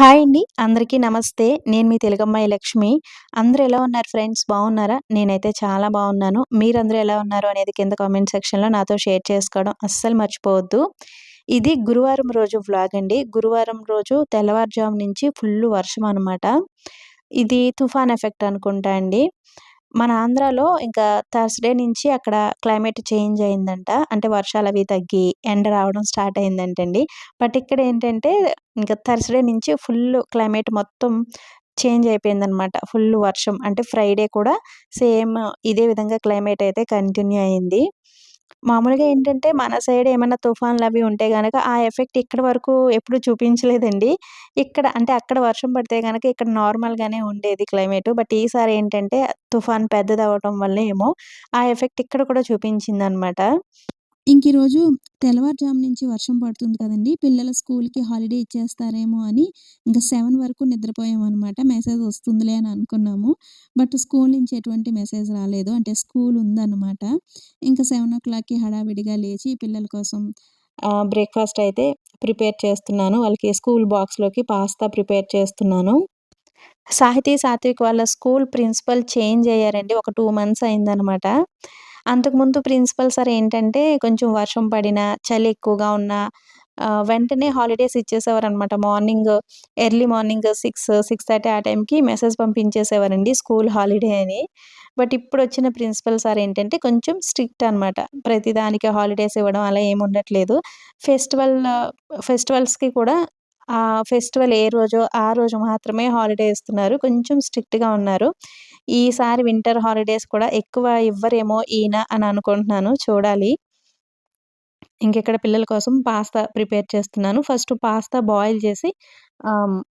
Hi అండి. అందరికీ నమస్తే. నేను మీ తెలుగమ్మాయి లక్ష్మి. అందరూ ఎలా ఉన్నారు ఫ్రెండ్స్? బాగున్నారా? నేనైతే చాలా బాగున్నాను. మీరందరూ ఎలా ఉన్నారు అనేది కింద కామెంట్ సెక్షన్లో నాతో షేర్ చేసుకోవడం అస్సలు మర్చిపోవద్దు. ఇది గురువారం రోజు వ్లాగ్ అండి. గురువారం రోజు తెల్లవారుజాము నుంచి ఫుల్ వర్షం అనమాట ఇది తుఫాన్ ఎఫెక్ట్ అనుకుంటా అండి. మన ఆంధ్రాలో ఇంకా థర్స్డే నుంచి అక్కడ క్లైమేట్ చేంజ్ అయిందంట. అంటే వర్షాలు అవి తగ్గి ఎండ రావడం స్టార్ట్ అయిందంటండి. బట్ ఇక్కడ ఏంటంటే ఇంకా థర్స్డే నుంచి ఫుల్ క్లైమేట్ మొత్తం చేంజ్ అయిపోయిందనమాట. ఫుల్ వర్షం. అంటే ఫ్రైడే కూడా సేమ్ ఇదే విధంగా క్లైమేట్ అయితే కంటిన్యూ అయింది. మామూలుగా ఏంటంటే మన సైడ్ ఏమైనా తుఫాన్లు అవి ఉంటే గనక ఆ ఎఫెక్ట్ ఇక్కడ వరకు ఎప్పుడు చూపించలేదండి. ఇక్కడ అంటే అక్కడ వర్షం పడితే గనక ఇక్కడ నార్మల్గానే ఉండేది క్లైమేట్. బట్ ఈసారి ఏంటంటే తుఫాన్ పెద్దది అవ్వటం వల్ల ఏమో ఆ ఎఫెక్ట్ ఇక్కడ కూడా చూపించింది అనమాట ఇంక ఈరోజు తెల్లవారుజాము నుంచి వర్షం పడుతుంది కదండి. పిల్లల స్కూల్కి హాలిడే ఇచ్చేస్తారేమో అని ఇంకా సెవెన్ వరకు నిద్రపోయామన్నమాట. మెసేజ్ వస్తుందిలే అని అనుకున్నాము. బట్ స్కూల్ నుంచి ఎటువంటి మెసేజ్ రాలేదు. అంటే స్కూల్ ఉందన్నమాట. ఇంకా సెవెన్ ఓ క్లాక్కి హడావిడిగా లేచి పిల్లల కోసం బ్రేక్ఫాస్ట్ అయితే ప్రిపేర్ చేస్తున్నాను. వాళ్ళకి స్కూల్ బాక్స్లోకి పాస్తా ప్రిపేర్ చేస్తున్నాను. సాహితీ సాత్విక్ వాళ్ళ స్కూల్ ప్రిన్సిపల్ చేంజ్ అయ్యారండి. ఒక టూ మంత్స్ అయిందనమాట అంతకుముందు ప్రిన్సిపల్ సార్ ఏంటంటే కొంచెం వర్షం పడినా చలి ఎక్కువగా ఉన్నా వెంటనే హాలిడేస్ ఇచ్చేసేవారు అనమాట morning early morning six six thirty ఆ టైంకి మెసేజ్ పంపించేసేవారండి స్కూల్ హాలిడే అని. బట్ ఇప్పుడు వచ్చిన ప్రిన్సిపల్ సార్ ఏంటంటే కొంచెం స్ట్రిక్ట్ అనమాట ప్రతిదానికి హాలిడేస్ ఇవ్వడం అలా ఏమి ఉండట్లేదు. ఫెస్టివల్ ఫెస్టివల్స్కి కూడా ఆ ఫెస్టివల్ ఏ రోజో ఆ రోజు మాత్రమే హాలిడే ఇస్తున్నారు. కొంచెం స్ట్రిక్ట్గా ఉన్నారు. ఈసారి వింటర్ హాలిడేస్ కూడా ఎక్కువ ఇవ్వరేమో ఈయన అని అనుకుంటున్నాను. చూడాలి. ఇంకెక్కడ పిల్లల కోసం పాస్తా ప్రిపేర్ చేస్తున్నాను. ఫస్ట్ పాస్తా బాయిల్ చేసి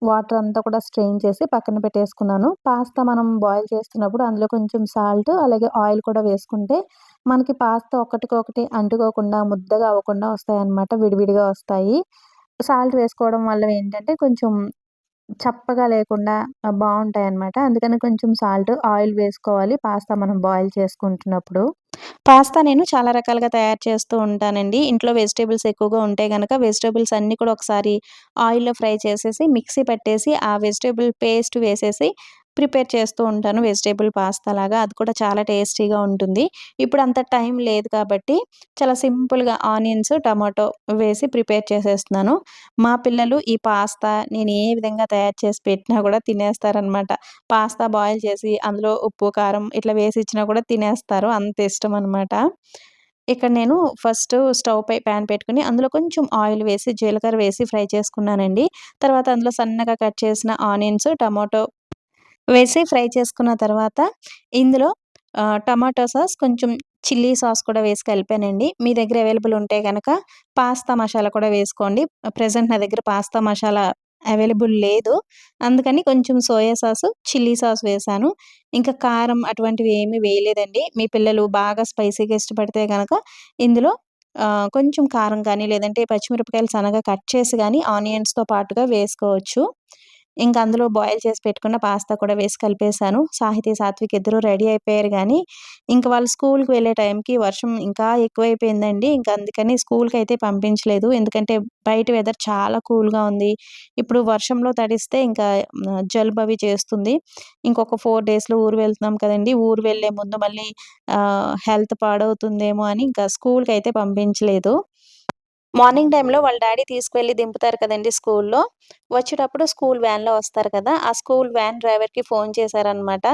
వాటర్ అంతా కూడా స్ట్రెయిన్ చేసి పక్కన పెట్టేసుకున్నాను. పాస్తా మనం బాయిల్ చేస్తున్నప్పుడు అందులో కొంచెం సాల్ట్ అలాగే ఆయిల్ కూడా వేసుకుంటే మనకి పాస్తా ఒకటికొకటి అంటుకోకుండా ముద్దగా అవ్వకుండా వస్తాయి అన్నమాట విడివిడిగా వస్తాయి. సాల్ట్ వేసుకోవడం వల్ల ఏంటంటే కొంచెం చప్పగా లేకుండా బాగుంటాయి అన్నమాట అందుకని కొంచెం సాల్ట్ ఆయిల్ వేసుకోవాలి. పాస్తా మనం బాయిల్ చేసుకుంటున్నప్పుడు. పాస్తా నేను చాలా రకాలుగా తయారు చేస్తూ ఉంటానండి. ఇంట్లో వెజిటేబుల్స్ ఎక్కువగా ఉంటే కనుక వెజిటేబుల్స్ అన్నీ కూడా ఒకసారి ఆయిల్లో ఫ్రై చేసేసి మిక్సీ పెట్టేసి ఆ వెజిటేబుల్ పేస్ట్ వేసేసి ప్రిపేర్ చేస్తూ ఉంటాను. వెజిటేబుల్ పాస్తా లాగా అది కూడా చాలా టేస్టీగా ఉంటుంది. ఇప్పుడు అంత టైం లేదు కాబట్టి చాలా సింపుల్గా ఆనియన్స్ టమాటో వేసి ప్రిపేర్ చేసేస్తున్నాను. మా పిల్లలు ఈ పాస్తా నేను ఏ విధంగా తయారు చేసి పెట్టినా కూడా తినేస్తారనమాట పాస్తా బాయిల్ చేసి అందులో ఉప్పు కారం ఇట్లా వేసి ఇచ్చినా కూడా తినేస్తారు. అంత ఇష్టం అనమాట ఇక్కడ నేను ఫస్ట్ స్టవ్ పై ప్యాన్ పెట్టుకుని అందులో కొంచెం ఆయిల్ వేసి జీలకర్ర వేసి ఫ్రై చేసుకున్నానండి. తర్వాత అందులో సన్నగా కట్ చేసిన ఆనియన్స్ టమాటో వేసి ఫ్రై చేసుకున్న తర్వాత ఇందులో టమాటో సాస్ కొంచెం చిల్లీ సాస్ కూడా వేసి కలిపానండి. మీ దగ్గర అవైలబుల్ ఉంటే కనుక పాస్తా మసాలా కూడా వేసుకోండి. ప్రజెంట్ నా దగ్గర పాస్తా మసాలా అవైలబుల్ లేదు. అందుకని కొంచెం సోయా సాస్ చిల్లీ సాస్ వేసాను. ఇంకా కారం అటువంటివి ఏమీ వేయలేదండి. మీ పిల్లలు బాగా స్పైసీగా ఇష్టపడితే కనుక ఇందులో కొంచెం కారం కానీ లేదంటే పచ్చిమిరపకాయలు సన్నగా కట్ చేసి కానీ ఆనియన్స్తో పాటుగా వేసుకోవచ్చు. ఇంకా అందులో బాయిల్ చేసి పెట్టుకున్న పాస్తా కూడా వేసి కలిపేశాను. సాహితీ సాత్విక్ ఇద్దరు రెడీ అయిపోయారు కానీ ఇంకా వాళ్ళు స్కూల్కి వెళ్ళే టైంకి వర్షం ఇంకా ఎక్కువైపోయిందండి. ఇంకా అందుకని స్కూల్కి అయితే పంపించలేదు. ఎందుకంటే బయట వెదర్ చాలా కూల్గా ఉంది. ఇప్పుడు వర్షంలో తడిస్తే ఇంకా జలుబు అవి చేస్తుంది. ఇంకొక ఫోర్ డేస్లో ఊరు వెళ్తున్నాం కదండి. ఊరు వెళ్ళే ముందు మళ్ళీ హెల్త్ పాడవుతుందేమో అని ఇంకా స్కూల్కి అయితే పంపించలేదు. మార్నింగ్ టైంలో వాళ్ళ డాడీ తీసుకువెళ్ళి దింపుతారు కదండి స్కూల్లో. వచ్చేటప్పుడు స్కూల్ వ్యాన్లో వస్తారు కదా ఆ స్కూల్ వ్యాన్ డ్రైవర్కి ఫోన్ చేశారనమాట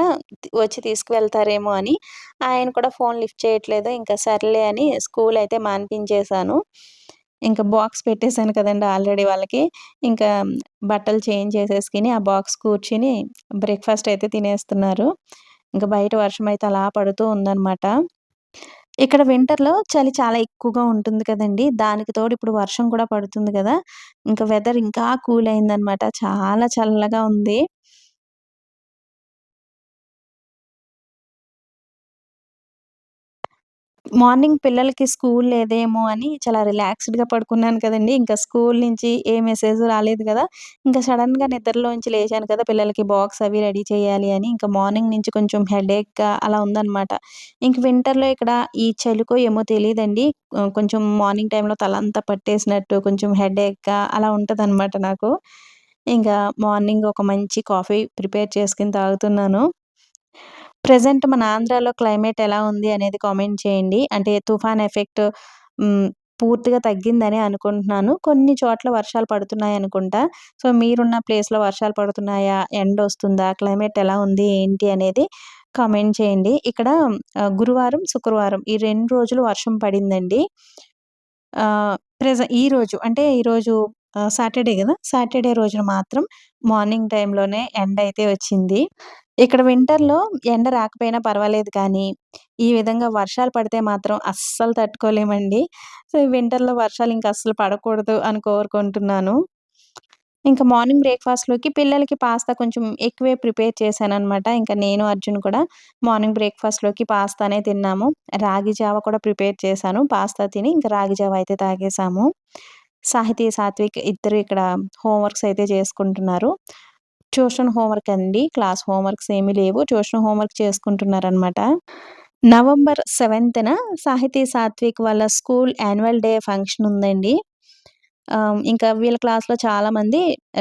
వచ్చి తీసుకువెళ్తారేమో అని. ఆయన కూడా ఫోన్ లిఫ్ట్ చేయట్లేదు ఇంకా సర్లే అని స్కూల్ అయితే మాన్పించేశాను. ఇంకా బాక్స్ పెట్టేశాను కదండి ఆల్రెడీ వాళ్ళకి. ఇంకా బట్టలు చేంజ్ చేసేసుకుని ఆ బాక్స్ కూర్చుని బ్రేక్ఫాస్ట్ అయితే తినేస్తున్నారు. ఇంకా బయట వర్షం అయితే అలా పడుతూ ఉందన్నమాట. ఇక్కడ వింటర్‌లో చలి చాలా ఎక్కువగా ఉంటుంది కదండి దానికి తోడు ఇప్పుడు వర్షం కూడా పడుతుంది కదా! ఇంకా వెదర్ ఇంకా కూల్ అయిందనమాట. చాలా చల్లగా ఉంది. మార్నింగ్ పిల్లలకి స్కూల్ లేదేమో అని చాలా రిలాక్స్డ్‌గా పడుకున్నాను కదండి ఇంకా స్కూల్ నుంచి ఏ మెసేజ్ రాలేదు కదా! ఇంకా సడన్‌గా నిద్రలోంచి లేచాను కదా! పిల్లలకి బాక్స్ అవి రెడీ చేయాలి అని. ఇంకా మార్నింగ్ నుంచి కొంచెం హెడేక్‌గా అలా ఉందన్నమాట ఇంక వింటర్‌లో ఇక్కడ ఈ చలికో ఏమో తెలియదండి కొంచెం మార్నింగ్ టైంలో తలంతా పట్టేసినట్టు కొంచెం హెడేక్‌గా అలా ఉంటుంది నాకు. ఇంకా మార్నింగ్ ఒక మంచి కాఫీ ప్రిపేర్ చేసుకుని తాగుతున్నాను. ప్రజెంట్ మన ఆంధ్రాలో క్లైమేట్ ఎలా ఉంది అనేది కామెంట్ చేయండి. అంటే తుఫాన్ ఎఫెక్ట్ పూర్తిగా తగ్గిందనే అనుకుంటున్నాను. కొన్ని చోట్ల వర్షాలు పడుతున్నాయి అనుకుంటా సో, మీరున్న ప్లేస్‌లో వర్షాలు పడుతున్నాయా? ఎండొస్తుందా? క్లైమేట్ ఎలా ఉంది? ఏంటి అనేది కామెంట్ చేయండి. ఇక్కడ గురువారం, శుక్రవారం ఈ రెండు రోజులు వర్షం పడిందండి. ప్రజ ఈరోజు అంటే ఈరోజు సాటర్‌డే కదా సాటర్‌డే రోజున మాత్రం మార్నింగ్ టైంలోనే ఎండ అయితే వచ్చింది. ఇక్కడ వింటర్‌లో ఎండ రాకపోయినా పర్వాలేదు కానీ, ఈ విధంగా వర్షాలు పడితే మాత్రం అస్సలు తట్టుకోలేమండి. సో, వింటర్‌లో వర్షాలు ఇంకా అస్సలు పడకూడదు అని కోరుకుంటున్నాను. ఇంకా మార్నింగ్ బ్రేక్‌ఫాస్ట్‌లోకి పిల్లలకి పాస్తా కొంచెం ఎక్కువే ప్రిపేర్ చేశాననమాట. ఇంకా నేను, అర్జున్ కూడా మార్నింగ్ బ్రేక్‌ఫాస్ట్‌లోకి పాస్తానే తిన్నాము. రాగి జావ కూడా ప్రిపేర్ చేశాను. పాస్తా తిని ఇంకా రాగి జావ అయితే తాగేసాము. సాహితీ, సాత్విక్ ఇద్దరు ఇక్కడ హోంవర్క్స్ అయితే చేసుకుంటున్నారు. ట్యూషన్ హోంవర్క్ అండి. క్లాస్ హోంవర్క్స్ ఏమీ లేవు. ట్యూషన్ హోంవర్క్ చేసుకుంటున్నారనమాట. నవంబర్ సెవెంత్న సాహితీ, సాత్విక్ వాళ్ళ స్కూల్ యాన్యువల్ డే ఫంక్షన్ ఉందండి. ఇంకా వీళ్ళ క్లాస్‌లో చాలామంది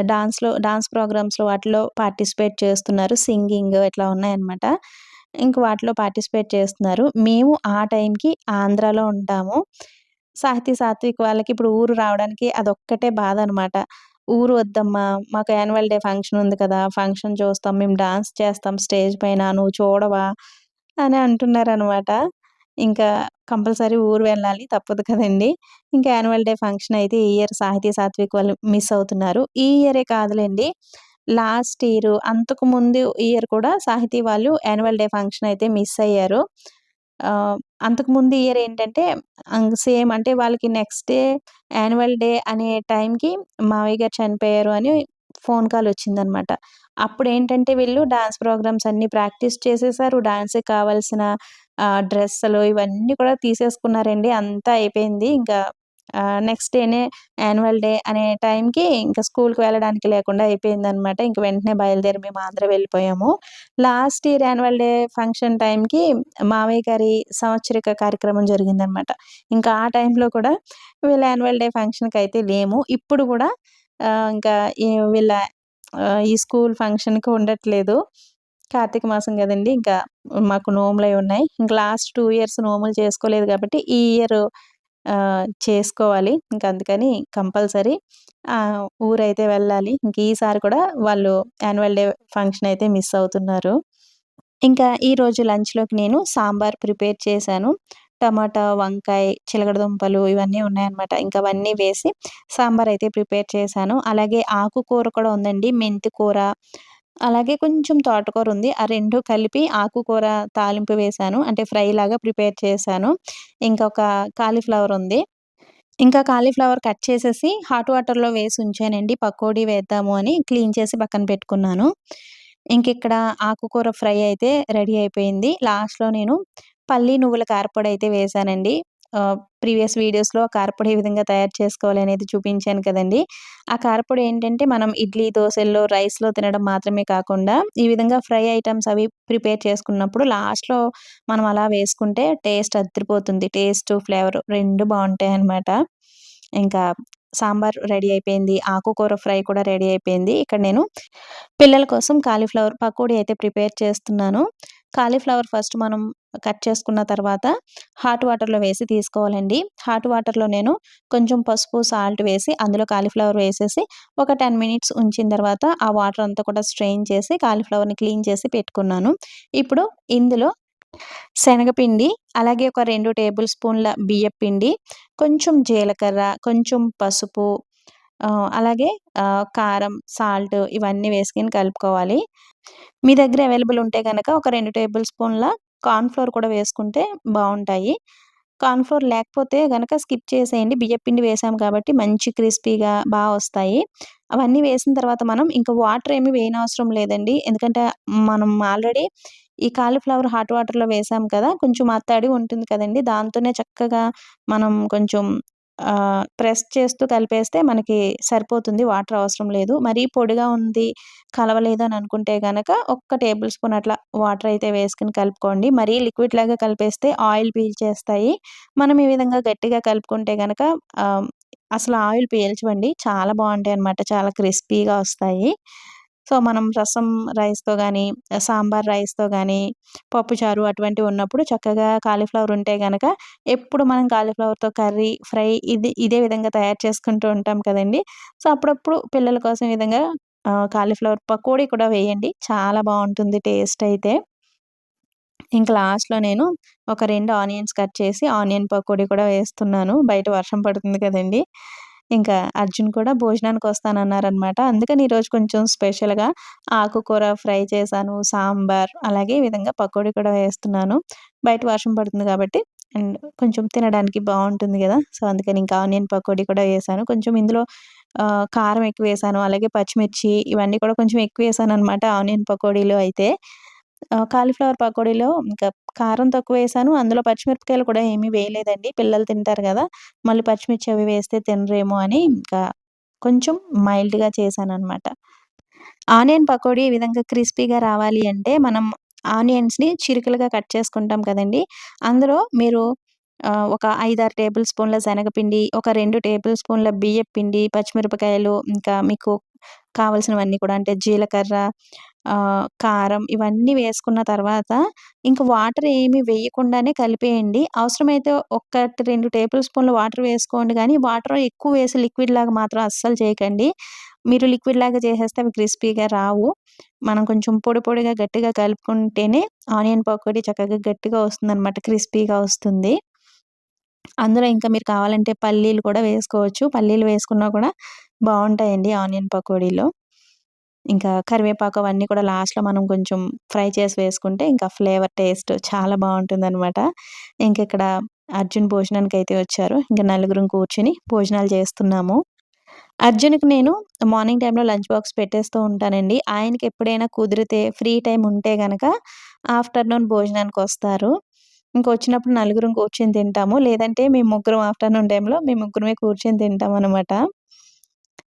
డాన్స్‌లో డాన్స్ ప్రోగ్రామ్స్‌లో వాటిలో పార్టిసిపేట్ చేస్తున్నారు. సింగింగ్ ఇట్లా ఉన్నాయన్నమాట. ఇంక వాటిలో పార్టిసిపేట్ చేస్తున్నారు. మేము ఆ టైంకి ఆంధ్రాలో ఉంటాము. సాహితీ, సాత్విక్ వాళ్ళకి ఇప్పుడు ఊరు రావడానికి అదొక్కటే బాధనమాట. "ఊరు వద్దమ్మా! మాకు యాన్యువల్ డే ఫంక్షన్ ఉంది కదా! ఫంక్షన్ చూస్తాం. మేము డాన్స్ చేస్తాం స్టేజ్ పైన. నువ్వు చూడవా?" అని అంటున్నారనమాట. ఇంకా కంపల్సరీ ఊరు వెళ్ళాలి. తప్పదు కదండి ఇంకా యాన్యువల్ డే ఫంక్షన్ అయితే ఈ ఇయర్ సాహితీ, సాత్విక్ వాళ్ళు మిస్ అవుతున్నారు. ఈ ఇయరే కాదులేండి లాస్ట్ ఇయర్, అంతకు ముందు ఇయర్ కూడా సాహితీ వాళ్ళు యాన్యువల్ డే ఫంక్షన్ అయితే మిస్ అయ్యారు. ఆహ్, అంతకు ముందు ఇయర్ ఏంటంటే అంగ్ సేమ్ అంటే వాళ్ళకి నెక్స్ట్ డే యాన్యువల్ డే అనే టైంకి మావయ్య గారు చనిపోయారు అని ఫోన్ కాల్ వచ్చిందనమాట. అప్పుడేంటంటే వీళ్ళు డాన్స్ ప్రోగ్రామ్స్ అన్నీ ప్రాక్టీస్ చేసేసారు. డాన్స్‌కి కావాల్సిన ఆహ్, డ్రెస్సులు ఇవన్నీ కూడా తీసేసుకున్నారండి. అంతా అయిపోయింది. ఇంకా నెక్స్ట్ డేనే యాన్యువల్ డే అనే టైంకి ఇంకా స్కూల్‌కి వెళ్ళడానికి లేకుండా అయిపోయిందనమాట. ఇంక వెంటనే బయలుదేరి మేము ఆంధ్ర వెళ్ళిపోయాము. Last year annual day function టైంకి మావయ్య గారి సంవత్సరిక కార్యక్రమం జరిగిందనమాట. ఇంకా ఆ టైంలో కూడా వీళ్ళ యాన్యువల్ డే ఫంక్షన్కి అయితే లేము. ఇప్పుడు కూడా ఇంకా వీళ్ళ ఈ స్కూల్ ఫంక్షన్‌కి ఉండట్లేదు. కార్తీక మాసం కదండి ఇంకా మాకు నోములయి ఉన్నాయి. ఇంకా లాస్ట్ టూ ఇయర్స్ నోములు చేసుకోలేదు కాబట్టి ఈ ఇయర్ చేసుకోవాలి. ఇంక అందుకని కంపల్సరీ ఊరైతే వెళ్ళాలి. ఇంక ఈసారి కూడా వాళ్ళు యాన్యువల్ డే ఫంక్షన్ అయితే మిస్ అవుతున్నారు. ఇంకా ఈరోజు లంచ్‌లోకి నేను సాంబార్ ప్రిపేర్ చేశాను. టమాటా, వంకాయ, చిలకడ దుంపలు ఇవన్నీ ఉన్నాయన్నమాట. ఇంకా అవన్నీ వేసి సాంబార్ అయితే ప్రిపేర్ చేశాను. అలాగే ఆకుకూర కూడా ఉందండి. మెంతి కూర, అలాగే కొంచెం తోటకూర ఉంది. ఆ రెండు కలిపి ఆకుకూర తాలింపు వేశాను. అంటే ఫ్రై లాగా ప్రిపేర్ చేశాను. ఇంకొక కాలీఫ్లవర్ ఉంది. ఇంకా కాలీఫ్లవర్ కట్ చేసేసి హాట్ వాటర్‌లో వేసి ఉంచానండి. పకోడీ వేద్దాము అని క్లీన్ చేసి పక్కన పెట్టుకున్నాను. ఇంకిక్కడ ఆకుకూర ఫ్రై అయితే రెడీ అయిపోయింది. లాస్ట్‌లో నేను పల్లి నువ్వుల కారపొడి అయితే వేశానండి. ప్రీవియస్ వీడియోస్‌లో కారపొడి ఏ విధంగా తయారు చేసుకోవాలి అనేది చూపించాను కదండీ! ఆ కారపొడి ఏంటంటే మనం ఇడ్లీ, దోశల్లో రైస్‌లో తినడం మాత్రమే కాకుండా ఈ విధంగా ఫ్రై ఐటమ్స్ అవి ప్రిపేర్ చేసుకున్నప్పుడు లాస్ట్‌లో మనం అలా వేసుకుంటే టేస్ట్ అదిరిపోతుంది. టేస్ట్, ఫ్లేవర్ రెండు బాగుంటాయి అన్నమాట ఇంకా సాంబార్ రెడీ అయిపోయింది. ఆకుకూర ఫ్రై కూడా రెడీ అయిపోయింది. ఇక్కడ నేను పిల్లల కోసం కాలీఫ్లవర్ పకోడీ అయితే ప్రిపేర్ చేస్తున్నాను. కాలీఫ్లవర్ ఫస్ట్ మనం కట్ చేసుకున్న తర్వాత హాట్ వాటర్‌లో వేసి తీసుకోవాలండి. హాట్ వాటర్‌లో నేను కొంచెం పసుపు, సాల్ట్ వేసి అందులో కాలీఫ్లవర్ వేసేసి ఒక 10 మినిట్స్ ఉంచిన తర్వాత ఆ వాటర్ అంతా కూడా స్ట్రెయిన్ చేసి కాలీఫ్లవర్‌ని క్లీన్ చేసి పెట్టుకున్నాను. ఇప్పుడు ఇందులో శనగపిండి, అలాగే ఒక రెండు టేబుల్ స్పూన్ల బియ్యపిండి, కొంచెం జీలకర్ర, కొంచెం పసుపు అలాగే కారం, సాల్ట్ ఇవన్నీ వేసుకొని కలుపుకోవాలి. మీ దగ్గర అవైలబుల్ ఉంటే కనుక ఒక రెండు టేబుల్ స్పూన్ల కార్న్ఫ్లోర్ కూడా వేసుకుంటే బాగుంటాయి కార్న్ఫ్లోర్ లేకపోతే కనుక స్కిప్ చేసేయండి. బియ్యపిండి వేసాం కాబట్టి మంచి క్రిస్పీగా బాగా వస్తాయి. అవన్నీ వేసిన తర్వాత మనం ఇంకా వాటర్ ఏమి వేయనవసరం లేదండి. ఎందుకంటే మనం ఆల్రెడీ ఈ కాలీఫ్లవర్ హాట్ వాటర్‌లో వేసాం కదా! కొంచెం అత్తడి ఉంటుంది కదండి దాంతోనే చక్కగా మనం కొంచెం ప్రెస్ చేస్తూ కలిపేస్తే మనకి సరిపోతుంది. వాటర్ అవసరం లేదు. మరీ పొడిగా ఉంది, కలవలేదు అని అనుకుంటే కనుక ఒక్క టేబుల్ స్పూన్ అట్లా వాటర్ అయితే వేసుకుని కలుపుకోండి. మరీ లిక్విడ్ లాగా కలిపేస్తే ఆయిల్ పీల్చేస్తాయి. మనం ఈ విధంగా గట్టిగా కలుపుకుంటే కనుక అసలు ఆయిల్ పీల్చవండి. చాలా బాగుంటాయి అనమాట చాలా క్రిస్పీగా వస్తాయి. సో, మనం రసం రైస్‌తో కానీ సాంబార్ రైస్‌తో కానీ పప్పుచారు అటువంటివి ఉన్నప్పుడు చక్కగా కాలీఫ్లవర్ ఉంటే కనుక ఎప్పుడు మనం కాలీఫ్లవర్‌తో కర్రీ, ఫ్రై ఇది ఇదే విధంగా తయారు చేసుకుంటూ ఉంటాం కదండీ! సో, అప్పుడప్పుడు పిల్లల కోసం ఈ విధంగా కాలీఫ్లవర్ పకోడీ కూడా వేయండి. చాలా బాగుంటుంది టేస్ట్ అయితే. ఇంకా లాస్ట్‌లో నేను ఒక రెండు ఆనియన్స్ కట్ చేసి ఆనియన్ పకోడీ కూడా వేస్తున్నాను. బయట వర్షం పడుతుంది కదండీ! ఇంకా అర్జున్ కూడా భోజనానికి వస్తానన్నారనమాట అందుకని ఈరోజు కొంచెం స్పెషల్‌గా ఆకుకూర ఫ్రై చేశాను, సాంబార్ అలాగే ఈ విధంగా పకోడీ కూడా వేస్తున్నాను. బయట వర్షం పడుతుంది కాబట్టి అండ్ కొంచెం తినడానికి బాగుంటుంది కదా సో, అందుకని ఇంకా ఆనియన్ పకోడీ కూడా వేసాను కొంచెం ఇందులో కారం ఎక్కువ వేసాను అలాగే పచ్చిమిర్చి ఇవన్నీ కూడా కొంచెం ఎక్కువ వేసాను అనమాట ఆనియన్ పకోడీలో అయితే. కాలీఫ్లవర్ పకోడీలో ఇంకా కారం తక్కువ వేసాను అందులో పచ్చిమిరపకాయలు కూడా ఏమీ వేయలేదండి. పిల్లలు తింటారు కదా మళ్ళీ పచ్చిమిర్చి అవి వేస్తే తినరేమో అని ఇంకా కొంచెం మైల్డ్‌గా చేశాను అనమాట ఆనియన్ పకోడీ ఈ విధంగా క్రిస్పీగా రావాలి అంటే మనం ఆనియన్స్‌ని చిరుకలుగా కట్ చేసుకుంటాం కదండీ! అందులో మీరు ఒక 5, 6 టేబుల్ స్పూన్ల శనగపిండి, ఒక రెండు టేబుల్ స్పూన్ల బియ్యపు పిండి, పచ్చిమిరపకాయలు ఇంకా మీకు కావాల్సినవన్నీ కూడా అంటే జీలకర్ర, కారం ఇవన్నీ వేసుకున్న తర్వాత ఇంకా వాటర్ ఏమి వేయకుండానే కలిపేయండి. అవసరమైతే ఒకటి, రెండు టేబుల్ స్పూన్ల వాటర్ వేసుకోండి కానీ వాటర్ ఎక్కువ వేసి లిక్విడ్ లాగా మాత్రం అస్సలు చేయకండి. మీరు లిక్విడ్ లాగా చేసేస్తే అవి క్రిస్పీగా రావు. మనం కొంచెం పొడి పొడిగా గట్టిగా కలుపుకుంటేనే ఆనియన్ పకోడీ చక్కగా గట్టిగా వస్తుందనమాట. క్రిస్పీగా వస్తుంది. అందులో ఇంకా మీరు కావాలంటే పల్లీలు కూడా వేసుకోవచ్చు. పల్లీలు వేసుకున్నా కూడా బాగుంటాయండి ఆనియన్ పకోడీలో. ఇంకా కరివేపాకు అవన్నీ కూడా లాస్ట్‌లో మనం కొంచెం ఫ్రై చేసి వేసుకుంటే ఇంకా ఫ్లేవర్ టేస్ట్ చాలా బావుంటుందనమాట. ఇంకిక్కడ అర్జున్ భోజనానికి అయితే వచ్చారు. ఇంకా నలుగురం కూర్చుని భోజనాలు చేస్తున్నాము. అర్జున్‌కి నేను మార్నింగ్ టైంలో లంచ్ బాక్స్ పెట్టేస్తూ ఉంటానండి. ఆయనకి ఎప్పుడైనా కుదిరితే ఫ్రీ టైం ఉంటే గనక ఆఫ్టర్‌నూన్ భోజనానికి వస్తారు ఇంకొచ్చినప్పుడు నలుగురం కూర్చొని తింటాము. లేదంటే మేము ముగ్గురం ఆఫ్టర్‌నూన్ టైంలో మేము ముగ్గురమే కూర్చొని తింటామనమాట.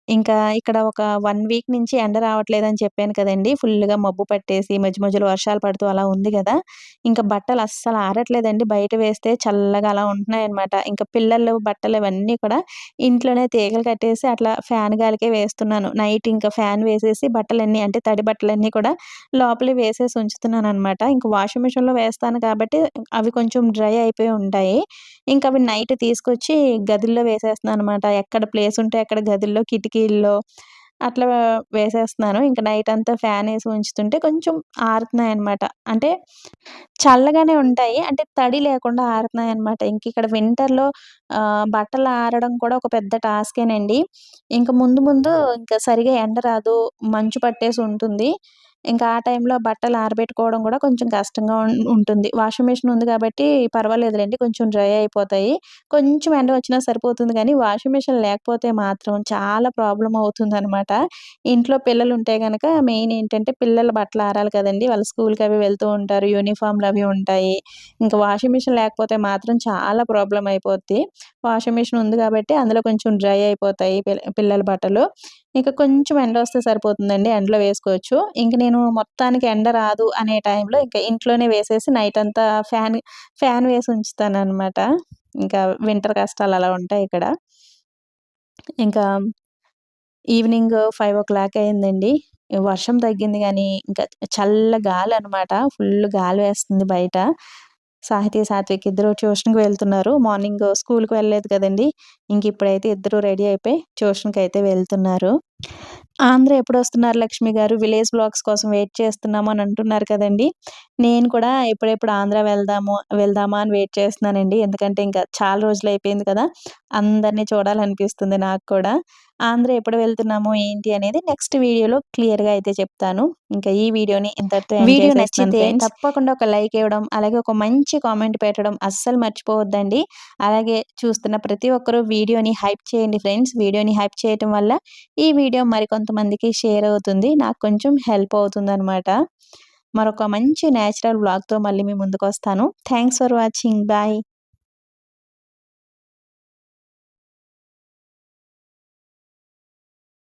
ఇంకా ఇక్కడ ఒక వన్ వీక్ నుంచి ఎండ రావట్లేదని చెప్పాను కదండి ఫుల్గా మబ్బు పట్టేసి మధ్య మధ్యలో వర్షాలు పడుతూ అలా ఉంది కదా ఇంకా బట్టలు అస్సలు ఆరట్లేదండి. బయట వేస్తే చల్లగా అలా ఉంటున్నాయన్నమాట. ఇంకా పిల్లలు బట్టలు ఇవన్నీ కూడా ఇంట్లోనే తీగలు కట్టేసి అట్లా ఫ్యాన్ గాలికే వేస్తున్నాను. నైట్ ఇంకా ఫ్యాన్ వేసేసి బట్టలన్నీ అంటే తడి బట్టలన్నీ కూడా లోపలి వేసేసి ఉంచుతున్నాను అనమాట ఇంకా వాషింగ్ మిషన్‌లో వేస్తాను కాబట్టి అవి కొంచెం డ్రై అయిపోయి ఉంటాయి. ఇంకా అవి నైట్ తీసుకొచ్చి గదుల్లో వేసేస్తున్నాననమాట. ఎక్కడ ప్లేస్ ఉంటే అక్కడ గదుల్లో, కిటికీల్లో అట్లా వేసేస్తున్నాను. ఇంకా నైట్ అంతా ఫ్యాన్ వేసి ఉంచుతుంటే కొంచెం ఆరుతున్నాయన్నమాట. అంటే చల్లగానే ఉంటాయి. అంటే తడి లేకుండా ఆరుతున్నాయన్నమాట. ఇంకిక్కడ వింటర్‌లో బట్టలు ఆరడం కూడా ఒక పెద్ద టాస్కేనండి. ఇంకా ముందు ముందు ఇంకా సరిగా ఎండ రాదు. మంచు పట్టేసి ఉంటుంది. ఇంకా ఆ టైంలో బట్టలు ఆరబెట్టుకోవడం కూడా కొంచెం కష్టంగా ఉంటుంది. వాషింగ్ మిషన్ ఉంది కాబట్టి పర్వాలేదులేండి కొంచెం డ్రై అయిపోతాయి. కొంచెం ఎండ వచ్చినా సరిపోతుంది కానీ వాషింగ్ మిషన్ లేకపోతే మాత్రం చాలా ప్రాబ్లం అవుతుంది అనమాట ఇంట్లో పిల్లలు ఉంటే కనుక మెయిన్ ఏంటంటే పిల్లల బట్టలు ఆరాలి కదండి వాళ్ళు స్కూల్‌కి అవి వెళ్తూ ఉంటారు. యూనిఫార్మ్‌లు అవి ఉంటాయి. ఇంకా వాషింగ్ మిషన్ లేకపోతే మాత్రం చాలా ప్రాబ్లం అయిపోద్ది. వాషింగ్ మిషన్ ఉంది కాబట్టి అందులో కొంచెం డ్రై అయిపోతాయి పిల్లల బట్టలు. ఇక కొంచెం ఎండ వస్తే సరిపోతుందండి. ఎండలో వేసుకోవచ్చు. ఇంక నేను మొత్తానికి ఎండ రాదు అనే టైంలో ఇంకా ఇంట్లోనే వేసేసి నైట్ అంతా ఫ్యాన్ ఫ్యాన్ వేసి ఉంచుతాననమాట. ఇంకా వింటర్ కష్టాలు అలా ఉంటాయి ఇక్కడ. ఇంకా ఈవినింగ్ 5:00 అయిందండి. వర్షం తగ్గింది కానీ ఇంకా చల్ల గాలి అనమాట ఫుల్ గాలి వేస్తుంది బయట. సాహితీ, సాత్విక్ ఇద్దరు ట్యూషన్‌కి వెళ్తున్నారు. మార్నింగ్ స్కూల్‌కి వెళ్ళలేదు కదండి ఇంక ఇప్పుడైతే ఇద్దరు రెడీ అయిపోయి అయితే వెళ్తున్నారు. ఆంధ్ర ఎప్పుడు వస్తున్నారు లక్ష్మి గారు? విలేజ్ బ్లాగ్స్ కోసం వెయిట్ చేస్తున్నాము అని అంటున్నారు కదండీ! నేను కూడా ఎప్పుడెప్పుడు ఆంధ్ర వెళ్దాము వెళ్దామా అని వెయిట్ చేస్తున్నానండి. ఎందుకంటే ఇంకా చాలా రోజులయిపోయింది కదా! అందరిని చూడాలనిపిస్తుంది నాకు కూడా. ఆంధ్ర ఎప్పుడు వెళ్తున్నాము ఏంటి అనేది నెక్స్ట్ వీడియోలో క్లియర్‌గా అయితే చెప్తాను. ఇంకా ఈ వీడియోని ఇంతటితో వీడియో నచ్చితే. తప్పకుండా ఒక లైక్ ఇవ్వడం, అలాగే ఒక మంచి కామెంట్ పెట్టడం అస్సలు మర్చిపోవద్దండి. అలాగే చూస్తున్న ప్రతి ఒక్కరు వీడియోని హైప్ చేయండి ఫ్రెండ్స్. వీడియోని హైప్ చేయటం వల్ల ఈ వీడియో మరికొంతమందికి షేర్ అవుతుంది. నాకు కొంచెం హెల్ప్ అవుతుందనమాట. మరొక మంచి నేచురల్ బ్లాగ్తో మళ్ళీ మీ ముందుకొస్తాను. Thanks for watching. బాయ్.